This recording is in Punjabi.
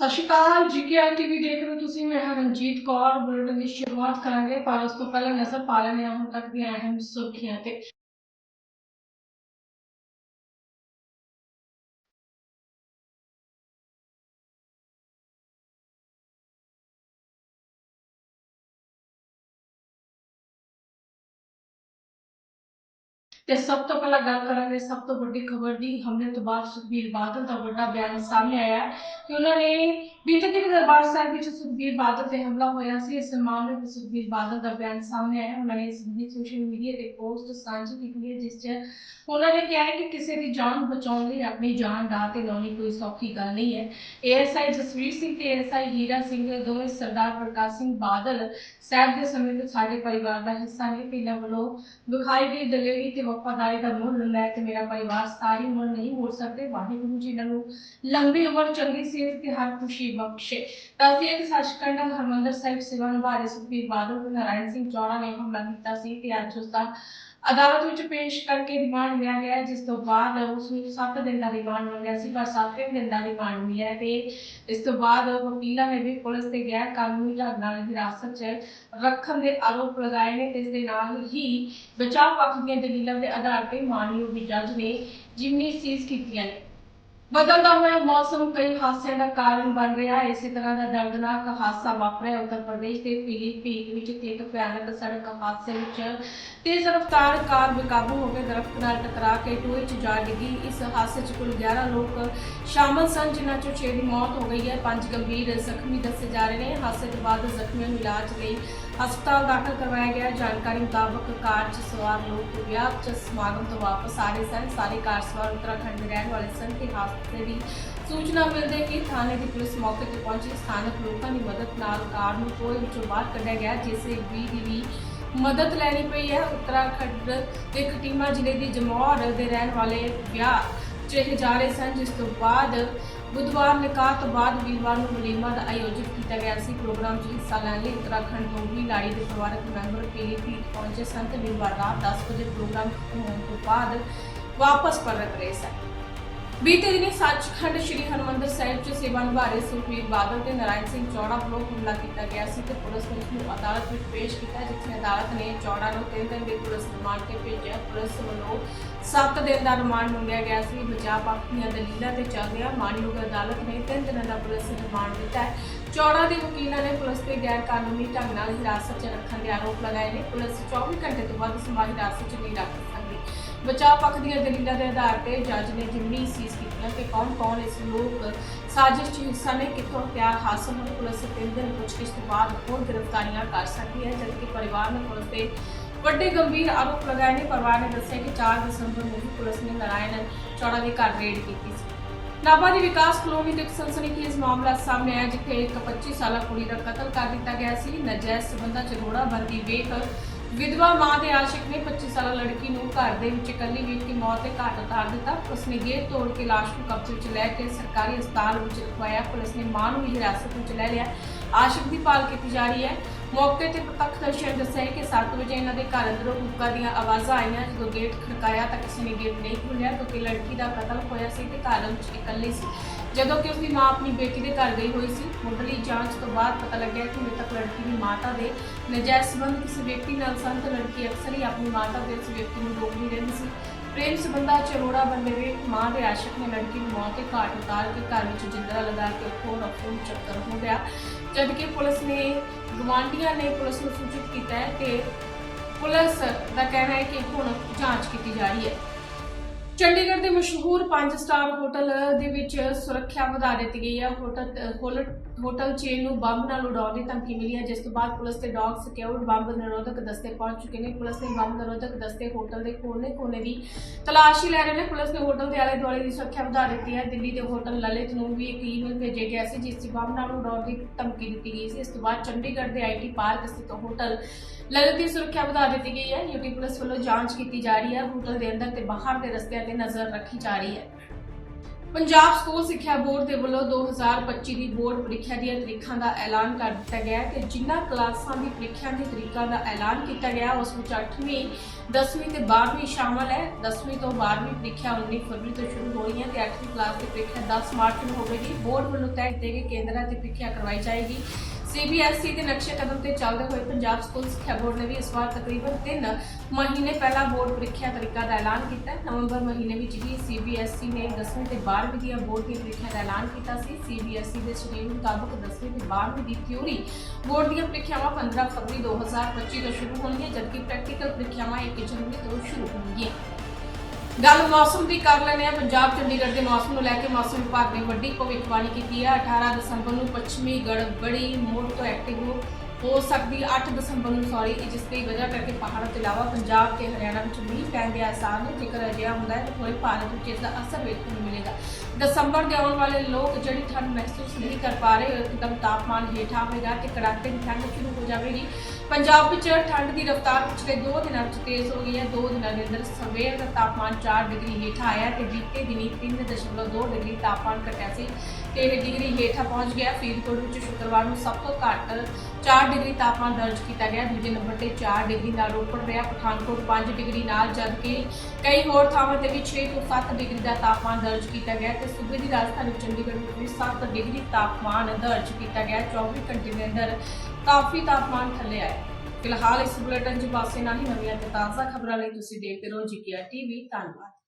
ਸਤਿ ਸ਼੍ਰੀ ਅਕਾਲ ਜੀਕੇਆਰ ਟੀਵੀ ਦੇਖ ਰਹੇ ਹੋ ਤੁਸੀਂ, ਮੈਂ ਹਾਂ ਰਣਜੀਤ ਕੌਰ। ਬੁਲੇਟਿਨ ਦੀ ਸ਼ੁਰੂਆਤ ਕਰਾਂਗੇ, ਪਰ ਉਸ ਤੋਂ ਪਹਿਲਾਂ ਨਜ਼ਰ ਪਾ ਲੈਂਦੇ ਹੁਣ ਤੱਕ ਦੀਆਂ ਅਹਿਮ ਸੁਰਖੀਆਂ ਤੇ ਤੇ ਸਭ ਤੋਂ ਪਹਿਲਾਂ ਗੱਲ ਕਰਾਂਗੇ, ਸਭ ਤੋਂ ਵੱਡੀ ਖਬਰ ਦੀ, ਹਮਲੇ ਤੋਂ ਬਾਅਦ ਸੁਖਬੀਰ ਬਾਦਲ ਦਾ ਵੱਡਾ ਬਿਆਨ ਸਾਹਮਣੇ ਆਇਆ ਕਿ ਉਹਨਾਂ ਨੇ ਬੀਤੇ ਦਿਨ ਦਰਬਾਰ ਸਾਹਿਬ ਵਿੱਚ ਸੁਖਬੀਰ ਬਾਦਲ ਤੇ ਹਮਲਾ ਹੋਇਆ ਸੀ। ਇਸ ਮਾਮਲੇ ਵਿੱਚ ਸੁਖਬੀਰ ਬਾਦਲ ਦਾ ਬਿਆਨ ਸਾਹਮਣੇ ਆਇਆ ਉਹਨਾਂ ਨੇ ਇਸ ਦੀ ਸੋਸ਼ਲ ਮੀਡੀਆ ਤੇ ਪੋਸਟ ਸਾਂਝੀ ਕੀਤੀ ਹੈ, ਜਿਸ 'ਚ ਉਹਨਾਂ ਨੇ ਕਿਹਾ ਹੈ ਕਿ ਕਿਸੇ ਦੀ ਜਾਨ ਬਚਾਉਣ ਲਈ ਆਪਣੀ ਜਾਨ ਦਾਅ ਤੇ ਲਾਉਣੀ ਕੋਈ ਸੌਖੀ ਗੱਲ ਨਹੀਂ ਹੈ। ਏਐਸਆਈ ਜਸਵੀਰ ਸਿੰਘ ਤੇ ਏਐਸਆਈ ਹੀਰਾ ਸਿੰਘ, ਦੋਵੇਂ ਸਰਦਾਰ ਪ੍ਰਕਾਸ਼ ਸਿੰਘ ਬਾਦਲ ਸਾਹਿਬ ਦੇ ਸਮੇਤ ਸਾਡੇ ਪਰਿਵਾਰ ਦਾ ਹਿੱਸਾ ਨੇ। ਪਿੰਡਾਂ ਵੱਲੋਂ ਵਿਖਾਈ ਗਈ ਦਲੇਰੀ ਤੇ ਵਫਾਦਾਰੀ ਦਾ ਮੁੱਲ ਲੈ ਤੇ ਮੇਰਾ ਪਰਿਵਾਰ ਸਾਰੀ ਉਮਰ ਨਹੀਂ ਮੋੜ ਸਕਦੇ। ਵਾਹਿਗੁਰੂ ਜੀ ਇਹਨਾਂ ਨੂੰ ਲੰਬੀ ਉਮਰ ਚੰਗੀ ਸਿਹਤ ਤੇ ਹਰ ਖੁਸ਼ੀ ਬਖਸ਼ੇ। ਦੱਸਦੀ ਹੈ ਕਿ ਸੱਚਖੰਡ ਹਰਮੰਦਰ ਸਾਹਿਬ ਸੇਵਾ ਨਿਭਾ ਸੁਖਬੀਰ ਬਾਦਲ ਨਾਰਾਇਣ ਸਿੰਘ ਚੌੜਾ ਨੇ ਹਮਲਾ ਕੀਤਾ ਸੀ ਤੇ ਅੱਜ ਉਸ ਦਾ ਅਦਾਲਤ ਵਿੱਚ ਪੇਸ਼ ਕਰਕੇ ਰਿਮਾਂਡ ਲਿਆ ਗਿਆ ਜਿਸ ਤੋਂ ਬਾਅਦ ਉਸ ਨੂੰ 7 ਦਿਨ ਦਾ ਰਿਮਾਂਡ ਮੰਗਿਆ ਸੀ, ਪਰ 7 ਦਿਨ ਦਾ ਰਿਮਾਂਡ ਮਿਲਿਆ ਹੈ ਤੇ ਇਸ ਤੋਂ ਬਾਅਦ ਵਕੀਲਾਂ ਨੇ ਵੀ ਪੁਲਿਸ ਤੇ ਗੈਰ ਕਾਨੂੰਨੀ ਢੰਗ ਨਾਲ ਹਿਰਾਸਤ 'ਚ ਰੱਖਣ ਦੇ ਆਰੋਪ ਲਗਾਏ ਨੇ, ਤੇ ਇਸ ਦੇ ਨਾਲ ਹੀ ਬਚਾਅ ਪੱਖ ਦੀਆਂ ਦਲੀਲਾਂ ਦੇ ਆਧਾਰ ਤੇ ਮਾਨਯੋਗ ਜੱਜ ਨੇ ਜਿਮਨੀ ਸੀਜ਼ ਕੀਤੀਆਂ ਨੇ। ਬਦਲਦਾ ਹੋਇਆ ਮੌਸਮ ਕਈ ਹਾਦਸਿਆਂ ਦਾ ਕਾਰਨ ਬਣ ਰਿਹਾ ਹੈ। ਇਸੇ ਤਰ੍ਹਾਂ ਦਾ ਦਰਦਨਾਕ ਹਾਦਸਾ ਵਾਪਰਿਆ ਉੱਤਰ ਪ੍ਰਦੇਸ਼ ਦੇ ਪੀਲੀਭੀਤ ਵਿੱਚ ਤੇ ਇੱਕ ਭਿਆਨਕ ਸੜਕ ਹਾਦਸੇ ਵਿੱਚ ਤੇਜ਼ ਰਫ਼ਤਾਰ ਕਾਰ ਬੇਕਾਬੂ ਹੋ ਕੇ ਦਰਖਤ ਨਾਲ ਟਕਰਾ ਕੇ ਟੋਏ 'ਚ ਜਾ ਡਿੱਗੀ। ਇਸ ਹਾਦਸੇ 'ਚ ਕੁੱਲ 11 ਲੋਕ ਸ਼ਾਮਲ ਸਨ, ਜਿਨ੍ਹਾਂ 'ਚੋਂ 6 ਦੀ ਮੌਤ ਹੋ ਗਈ ਹੈ। ਪੰਜ ਗੰਭੀਰ ਜ਼ਖਮੀ ਦੱਸੇ ਜਾ ਰਹੇ ਨੇ। ਹਾਦਸੇ ਤੋਂ ਬਾਅਦ ਜ਼ਖਮੀਆਂ ਨੂੰ ਇਲਾਜ ਲਈ ਹਸਪਤਾਲ ਦਾਖਲ ਕਰਵਾਇਆ ਗਿਆ। ਜਾਣਕਾਰੀ ਮੁਤਾਬਕ ਕਾਰ 'ਚ ਸਵਾਰ ਲੋਕ ਵਿਆਹ 'ਚ ਸਮਾਗਮ ਤੋਂ ਵਾਪਸ ਆ ਰਹੇ ਸਨ। ਸਾਰੇ ਕਾਰ ਸਵਾਰ ਉੱਤਰਾਖੰਡ ਦੇ ਰਹਿਣ ਵਾਲੇ ਸਨ। ਤੇ ਹਾਦਸੇ ਦੀ ਸੂਚਨਾ ਮਿਲਦੇ ਹੀ ਥਾਣੇ ਦੀ ਪੁਲਿਸ ਮੌਕੇ ਤੇ ਪਹੁੰਚੀ। ਸਥਾਨਕ ਲੋਕਾਂ ਦੀ ਮਦਦ ਨਾਲ ਕਾਰ ਨੂੰ ਟੋਏ ਵਿੱਚੋਂ ਬਾਹਰ ਕੱਢਿਆ ਗਿਆ, ਜਿਸ ਵੀ ਦੀ ਵੀ ਮਦਦ ਲੈਣੀ ਪਈ ਹੈ। ਉੱਤਰਾਖੰਡ ਦੇ ਖਟੀਮਾ ਜ਼ਿਲ੍ਹੇ ਦੀ ਜਮੌਰ ਦੇ ਰਹਿਣ ਵਾਲੇ ਵਿਆਹ 'ਚ ਜਾ ਰਹੇ ਸਨ, ਜਿਸ ਤੋਂ ਬਾਅਦ ਬੁੱਧਵਾਰ, ਨਿਕਾਹ ਤੋਂ ਬਾਅਦ ਵੀਰਵਾਰ ਨੂੰ ਵਲੀਮਾ ਦਾ ਆਯੋਜਿਤ ਕੀਤਾ ਗਿਆ ਸੀ। ਪ੍ਰੋਗਰਾਮ 'ਚ ਹਿੱਸਾ ਲੈਣ ਲਈ ਉੱਤਰਾਖੰਡ ਤੋਂ ਵੀ ਲਾੜੀ ਦੇ ਪਰਿਵਾਰਕ ਮੈਂਬਰ ਪੀਲੀਭੀਤ ਪਹੁੰਚੇ ਸਨ ਤੇ ਵੀਰਵਾਰ ਰਾਤ 10 ਵਜੇ ਪ੍ਰੋਗਰਾਮ ਖਤਮ ਹੋਣ ਤੋਂ ਬਾਅਦ ਵਾਪਸ ਪਰਤ ਰਹੇ ਸਨ। ਬੀਤੇ ਦਿਨੀ ਸੱਚਖੰਡ ਸ੍ਰੀ ਹਰਮੰਦਰ ਸਾਹਿਬ 'ਚ ਸੇਵਾ ਨਿਭਾ ਰਹੇ ਸੁਖਬੀਰ ਬਾਦਲ ਤੇ ਨਾਰਾਇਣ ਸਿੰਘ ਚੌੜਾ ਵੱਲੋਂ ਹਮਲਾ ਕੀਤਾ ਗਿਆ ਸੀ ਤੇ ਪੁਲਿਸ ਨੇ ਉਸ ਨੂੰ ਅਦਾਲਤ ਵਿੱਚ ਪੇਸ਼ ਕੀਤਾ, ਜਿੱਥੇ ਅਦਾਲਤ ਨੇ ਚੌੜਾ ਨੂੰ ਤਿੰਨ ਦਿਨ ਦੇ ਪੁਲਿਸ ਰਿਮਾਂਡ ਤੇ ਭੇਜਿਆ। ਪੁਲਿਸ ਵੱਲੋਂ 7 ਦਿਨ ਦਾ ਰਿਮਾਂਡ ਮੰਗਿਆ ਗਿਆ ਸੀ। ਬਚਾਅ ਪੱਖ ਦੀਆਂ ਦਲੀਲਾਂ ਤੇ ਚੱਲਦਿਆਂ ਮਾਨਯੋਗ ਅਦਾਲਤ ਨੇ ਤਿੰਨ ਦਿਨਾਂ ਦਾ ਪੁਲਿਸ ਰਿਮਾਂਡ ਦਿੱਤਾ ਹੈ। ਚੌੜਾ ਦੇ ਵਕੀਲਾਂ ਨੇ ਪੁਲਿਸ ਤੇ ਗੈਰ ਕਾਨੂੰਨੀ ਢੰਗ ਨਾਲ ਹਿਰਾਸਤ 'ਚ ਰੱਖਣ ਦੇ ਆਰੋਪ ਲਗਾਏ ਨੇ। ਪੁਲਿਸ 24 ਘੰਟੇ ਤੋਂ ਵੱਧ ਸਮਾਂ ਹਿਰਾਸਤ 'ਚ ਨਹੀਂ ਰੱਖ ਸਕਦੀ ਬਚਾਅ ਪੱਖ ਦੀਆਂ ਦਲੀਲਾਂ ਦੇ ਆਧਾਰ ਤੇ ਜੱਜ ਨੇ ਜਿਮਨੀ ਸੀਜ਼ ਕੀਤੀਆਂ ਕਿ ਕੌਣ-ਕੌਣ ਇਸ ਲੋਕ ਸਾਜ਼ਿਸ਼ 'ਚ ਹਿੱਸਾ ਨੇ, ਕਿੱਥੋਂ ਹਥਿਆਰ ਹਾਸਲ ਹੋਏ ਪੁਲਿਸ ਤਿੰਨ ਦਿਨ ਪੁੱਛਗਿੱਛ ਤੋਂ ਬਾਅਦ ਹੋਰ ਗ੍ਰਿਫਤਾਰੀਆਂ ਕਰ ਸਕਦੀ ਹੈ, ਜਦਕਿ ਪਰਿਵਾਰ ਨੇ ਪੁਲਿਸ ਤੇ ਵੱਡੇ ਗੰਭੀਰ ਆਰੋਪ ਲਗਾਏ ਨੇ। ਪਰਿਵਾਰ ਨੇ ਦੱਸਿਆ ਕਿ 4 ਦਸੰਬਰ ਨੂੰ ਵੀ ਪੁਲਿਸ ਨੇ ਨਾਰਾਇਣ ਚੌੜਾ ਦੇ ਘਰ ਰੇਡ ਕੀਤੀ ਸੀ। ਨਾਭਾ ਦੀ ਵਿਕਾਸ ਕਲੋਨੀ ਦੇ ਇੱਕ ਸਨਸਨੀਖੇਜ਼ ਮਾਮਲਾ ਸਾਹਮਣੇ ਆਇਆ, ਜਿੱਥੇ ਇੱਕ 25 ਸਾਲਾ ਕੁੜੀ ਦਾ ਕਤਲ ਕਰ ਦਿੱਤਾ ਗਿਆ ਸੀ। ਨਜਾਇਜ਼ ਸਬੰਧਾਂ 'ਚ ਰੋੜਾ ਬੰਦੀ ਵੇਖ ਵਿਧਵਾ ਮਾਂ ਦੇ ਆਸ਼ਿਕ ਨੇ 25 ਸਾਲਾ ਲੜਕੀ ਨੂੰ ਘਰ ਦੇ ਵਿੱਚ ਇਕੱਲੀ ਵੇਖ ਕੇ ਮੌਤ ਦੇ ਘਾਟ ਉਤਾਰ ਦਿੱਤਾ। ਪੁਲਿਸ ਨੇ ਗੇਟ ਤੋੜ ਕੇ ਲਾਸ਼ ਨੂੰ ਕਬਜ਼ੇ ਵਿੱਚ ਲੈ ਕੇ ਸਰਕਾਰੀ ਹਸਪਤਾਲ ਵਿੱਚ ਰਖਵਾਇਆ। ਪੁਲਿਸ ਨੇ ਮਾਂ ਨੂੰ ਵੀ ਹਿਰਾਸਤ ਵਿੱਚ ਲੈ ਲਿਆ। ਆਸ਼ਿਕ ਦੀ ਭਾਲ ਕੀਤੀ ਜਾ ਰਹੀ ਹੈ। ਮੌਕੇ ਤੇ ਪ੍ਰਤੱਖਦਰਸ਼ੀਆਂ ਨੇ ਦੱਸਿਆ ਕਿ 7 ਵਜੇ ਇਹਨਾਂ ਦੇ ਘਰ ਅੰਦਰੋਂ ਹੁੱਕਾ ਦੀਆਂ ਆਵਾਜ਼ਾਂ ਆਈਆਂ। ਜਦੋਂ ਗੇਟ ਖੜਕਾਇਆ ਤਾਂ ਕਿਸੇ ਨੇ ਗੇਟ ਨਹੀਂ ਖੋਲ੍ਹਿਆ। ਕਿਉਂਕਿ ਲੜਕੀ ਦਾ ਕਤਲ ਹੋਇਆ ਸੀ ਤੇ ਘਰ ਵਿੱਚ ਇਕੱਲੀ ਸੀ। ਜਦੋਂ ਕਿ ਉਸਦੀ ਮਾਂ ਆਪਣੀ ਬੇਟੀ ਦੇ ਘਰ ਗਈ ਹੋਈ ਸੀ, ਮੁੱਢਲੀ ਜਾਂਚ ਤੋਂ ਬਾਅਦ ਪਤਾ ਲੱਗਿਆ ਕਿ ਮ੍ਰਿਤਕ ਲੜਕੀ ਦੀ ਮਾਤਾ ਦੇ ਨਜਾਇਜ਼ ਸੰਬੰਧ ਕਿਸੇ ਵਿਅਕਤੀ ਨਾਲ ਸੰਤ ਲੜਕੀ ਅਕਸਰ ਹੀ ਆਪਣੀ ਮਾਤਾ ਦੇ ਇਸ ਵਿਅਕਤੀ ਨੂੰ ਰੋਕਦੀ ਰਹਿੰਦੀ ਸੀ। ਪ੍ਰੇਮ ਸੰਬੰਧਾਂ ਚਰੋੜਾ ਰੋੜਾ ਬੰਦੇ ਵੇ ਮਾਂ ਦੇ ਆਸ਼ਿਕ ਨੇ ਲੜਕੀ ਨੂੰ ਮੌਤ 'ਤੇ ਘਾਟ ਉਤਾਰ ਕੇ ਘਰ ਵਿੱਚ ਜਿੰਦਰਾ ਲਗਾ ਕੇ ਖੋਰ ਅਫੂਨ ਚੱਕਰ ਹੋ ਗਿਆ। ਜਦਕਿ ਪੁਲਿਸ ਨੇ ਗਵਾਂਢੀਆਂ ਨੇ ਪੁਲਿਸ ਨੂੰ ਸੂਚਿਤ ਕੀਤਾ ਹੈ ਕਿ ਪੁਲਿਸ ਦਾ ਕਹਿਣਾ ਹੈ ਕਿ ਹੁਣ ਜਾਂਚ ਕੀਤੀ ਜਾ ਰਹੀ ਹੈ। ਚੰਡੀਗੜ੍ਹ ਦੇ ਮਸ਼ਹੂਰ 5 ਸਟਾਰ ਹੋਟਲ ਦੇ ਵਿੱਚ ਸੁਰੱਖਿਆ ਵਧਾ ਦਿੱਤੀ ਗਈ ਹੈ। ਹੋਟਲ ਹੋਲ- ਹੋਟਲ ਚੇਨ ਨੂੰ ਬੰਬ ਨਾਲ ਉਡਾਉਣ ਦੀ ਧਮਕੀ ਮਿਲੀ ਹੈ, ਜਿਸ ਤੋਂ ਬਾਅਦ ਪੁਲਿਸ ਤੇ ਡੌਗ ਸਿਕਿਉਰਡ ਬੰਬ ਨਿਰੋਧਕ ਦਸਤੇ ਪਹੁੰਚ ਚੁੱਕੇ ਨੇ। ਪੁਲਿਸ ਨੇ ਬੰਬ ਨਿਰੋਧਕ ਦਸਤੇ ਹੋਟਲ ਦੇ ਕੋਨੇ-ਕੋਨੇ ਦੀ ਤਲਾਸ਼ੀ ਲੈ ਰਹੇ ਨੇ। ਪੁਲਿਸ ਨੇ ਹੋਟਲ ਦੇ ਆਲੇ ਦੁਆਲੇ ਦੀ ਸੁਰੱਖਿਆ ਵਧਾ ਦਿੱਤੀ ਹੈ। ਦਿੱਲੀ ਦੇ ਹੋਟਲ ਲਲਿਤ ਨੂੰ ਵੀ ਇੱਕ ਈਮੇਲ ਭੇਜਿਆ ਗਿਆ ਸੀ, ਜਿਸ 'ਚ ਬੰਬ ਨਾਲ ਉਡਾਉਣ ਦੀ ਧਮਕੀ ਦਿੱਤੀ ਗਈ ਸੀ। ਇਸ ਤੋਂ ਬਾਅਦ ਚੰਡੀਗੜ੍ਹ ਦੇ ਆਈਟੀ ਪਾਰਕ ਸਥਿਤ ਹੋਟਲ ਲਲਿਤ ਦੀ ਸੁਰੱਖਿਆ ਵਧਾ ਦਿੱਤੀ ਗਈ ਹੈ। ਯੂਟੀ ਪੁਲਿਸ ਵੱਲੋਂ ਜਾਂਚ ਕੀਤੀ ਜਾ ਰਹੀ ਹੈ। ਹੋਟਲ ਦੇ ਅੰਦਰ ਤੇ ਬਾਹਰ ਦੇ ਰਸਤਿਆਂ ਤੇ ਨਜ਼ਰ ਰੱਖੀ ਜਾ ਰਹੀ ਹੈ। ਪੰਜਾਬ ਸਕੂਲ ਸਿੱਖਿਆ ਬੋਰਡ ਦੇ ਵੱਲੋਂ 2025 ਦੀ ਬੋਰਡ ਪ੍ਰੀਖਿਆ ਦੀਆਂ ਤਰੀਕਾਂ ਦਾ ਐਲਾਨ ਕਰ ਦਿੱਤਾ ਗਿਆ ਹੈ ਤੇ ਜਿਨ੍ਹਾਂ ਕਲਾਸਾਂ ਦੀ ਪ੍ਰੀਖਿਆ ਦੀ ਤਰੀਕਾਂ ਦਾ ਐਲਾਨ ਕੀਤਾ ਗਿਆ, ਉਸ ਵਿੱਚ 8ਵੀਂ 10ਵੀਂ ਤੇ 12ਵੀਂ ਸ਼ਾਮਲ ਹੈ। 10ਵੀਂ ਤੋਂ 12ਵੀਂ ਪ੍ਰੀਖਿਆ 19 ਫਰਵਰੀ ਤੋਂ ਸ਼ੁਰੂ ਹੋ ਰਹੀ ਹੈ ਤੇ 8ਵੀਂ ਕਲਾਸ ਦੀ ਪ੍ਰੀਖਿਆ 10 ਮਾਰਚ ਨੂੰ ਹੋਵੇਗੀ। ਬੋਰਡ ਵੱਲੋਂ ਤੈਅ ਕੀਤੇ ਗਏ ਕੇਂਦਰਾਂ ਤੇ ਪ੍ਰੀਖਿਆ ਕਰਵਾਈ ਜਾਏਗੀ। ਸੀਬੀਐਸਈ ਦੇ ਨਕਸ਼ੇ ਕਦਮ ਤੇ ਚੱਲਦੇ ਹੋਏ ਪੰਜਾਬ ਸਕੂਲ ਸਿੱਖਿਆ ਬੋਰਡ ਨੇ ਵੀ ਇਸ ਵਾਰ ਤਕਰੀਬਨ 3 ਮਹੀਨੇ ਪਹਿਲਾਂ ਬੋਰਡ ਪ੍ਰੀਖਿਆ ਤਰੀਕਾ ਦਾ ਐਲਾਨ ਕੀਤਾ ਨਵੰਬਰ ਮਹੀਨੇ ਵਿੱਚ ਹੀ ਸੀਬੀਐਸਈ ਨੇ 10ਵੀਂ ਤੇ 12ਵੀਂ ਦੀਆਂ ਬੋਰਡ ਦੀਆਂ ਪ੍ਰੀਖਿਆ ਦਾ ਐਲਾਨ ਕੀਤਾ ਸੀ। ਸੀਬੀਐਸਈ ਦੇ ਸ਼ਡਿਊਲ ਮੁਤਾਬਕ 10ਵੀਂ ਤੇ 12ਵੀਂ ਦੀ ਥਿਊਰੀ ਬੋਰਡ ਦੀਆਂ ਪ੍ਰੀਖਿਆਵਾਂ 15 ਫਰਵਰੀ 2025 ਤੋਂ ਸ਼ੁਰੂ ਹੋਣਗੀਆਂ, ਜਦਕਿ ਪ੍ਰੈਕਟੀਕਲ ਪ੍ਰੀਖਿਆਵਾਂ 1 ਜਨਵਰੀ ਤੋਂ ਸ਼ੁਰੂ ਹੋਣਗੀਆਂ। ਗੱਲ ਮੌਸਮ ਦੀ ਕਰ ਲੈਂਦੇ ਹਾਂ। ਪੰਜਾਬ, ਚੰਡੀਗੜ੍ਹ ਦੇ ਮੌਸਮ ਨੂੰ ਲੈ ਕੇ ਮੌਸਮ ਵਿਭਾਗ ਨੇ ਵੱਡੀ ਭਵਿੱਖਬਾਣੀ ਕੀਤੀ ਹੈ। 18 ਦਸੰਬਰ ਨੂੰ ਪੱਛਮੀ ਗੜਬੜੀ, ਮੋੜ ਤੋਂ ਐਕਟਿਵ ਹੋ ਹੋ ਸਕਦੀ ਹੈ 8 ਦਸੰਬਰ ਨੂੰ ਸੌਰੀ ਜਿਸ ਦੀ ਵਜ੍ਹਾ ਕਰਕੇ ਪਹਾੜਾਂ ਤੋਂ ਇਲਾਵਾ ਪੰਜਾਬ ਤੇ ਹਰਿਆਣਾ ਵਿੱਚ ਮੀਂਹ ਪੈਣ ਦੇ ਆਸਾਰ ਨੇ, ਜੇਕਰ ਅਜਿਹਾ ਹੁੰਦਾ ਹੈ, ਤਾਂ ਪੂਰੇ ਭਾਰਤ ਵਿੱਚ ਇਸ ਦਾ ਅਸਰ ਵੇਖਣ ਨੂੰ ਮਿਲੇਗਾ। ਦਸੰਬਰ ਦੇ ਆਉਣ ਵਾਲੇ ਲੋਕ ਜਿਹੜੀ ਠੰਡ ਮਹਿਸੂਸ ਨਹੀਂ ਕਰ ਪਾ ਰਹੇ ਇੱਕਦਮ ਤਾਪਮਾਨ ਹੇਠਾਂ ਆਵੇਗਾ ਤੇ ਕੜਾਕੇ ਦੀ ਠੰਡ ਸ਼ੁਰੂ ਹੋ ਜਾਵੇਗੀ। ਪੰਜਾਬ ਵਿੱਚ ਠੰਡ ਦੀ ਰਫ਼ਤਾਰ ਪਿਛਲੇ 2 ਦਿਨਾਂ ਵਿੱਚ ਤੇਜ਼ ਹੋ ਗਈ ਹੈ। 2 ਦਿਨਾਂ ਦੇ ਅੰਦਰ ਸਵੇਰ ਦਾ ਤਾਪਮਾਨ 4 ਡਿਗਰੀ ਹੇਠਾਂ ਆਇਆ ਹੈ ਤੇ ਬੀਤੇ ਦਿਨੀ 3.2 ਡਿਗਰੀ ਤਾਪਮਾਨ ਘਟਿਆ ਸੀ ਤੇ ਇਹ ਡਿਗਰੀ ਹੇਠਾਂ ਪਹੁੰਚ ਗਿਆ। ਫਰੀਦਕੋਟ ਵਿੱਚ ਸ਼ੁੱਕਰਵਾਰ ਨੂੰ ਸਭ ਤੋਂ ਘੱਟ 4 ਡਿਗਰੀ ਤਾਪਮਾਨ ਦਰਜ ਕੀਤਾ ਗਿਆ। ਦੂਜੇ ਨੰਬਰ ਤੇ 4 ਡਿਗਰੀ ਨਾਲ ਰੋਪੜ ਰਿਹਾ। ਪਠਾਨਕੋਟ 5 ਡਿਗਰੀ ਨਾਲ, ਜਦਕਿ ਕਈ ਹੋਰ ਥਾਵਾਂ ਤੇ ਵੀ 6 ਤੋਂ 7 ਡਿਗਰੀ ਦਾ ਤਾਪਮਾਨ ਦਰਜ ਕੀਤਾ ਗਿਆ ਤੇ ਸੂਬੇ ਦੀ ਰਾਜਧਾਨੀ ਚੰਡੀਗੜ੍ਹ ਵਿੱਚ ਵੀ 7 ਡਿਗਰੀ ਤਾਪਮਾਨ ਦਰਜ ਕੀਤਾ ਗਿਆ। 24 ਘੰਟੇ ਦੇ ਅੰਦਰ ਕਾਫੀ ਤਾਪਮਾਨ ਥੱਲੇ ਆਇਆ। ਫਿਲਹਾਲ ਇਸ ਬੁਲੇਟਿਨ 'ਚ ਪਾਸੇ ਨਾਲ ਹੀ ਨਵੀਆਂ ਤੇ ਤਾਜ਼ਾ ਖਬਰਾਂ ਲਈ ਤੁਸੀਂ ਦੇਖਦੇ ਰਹੋ ਜੀਕੇਆਰ ਟੀਵੀ ਧੰਨਵਾਦ।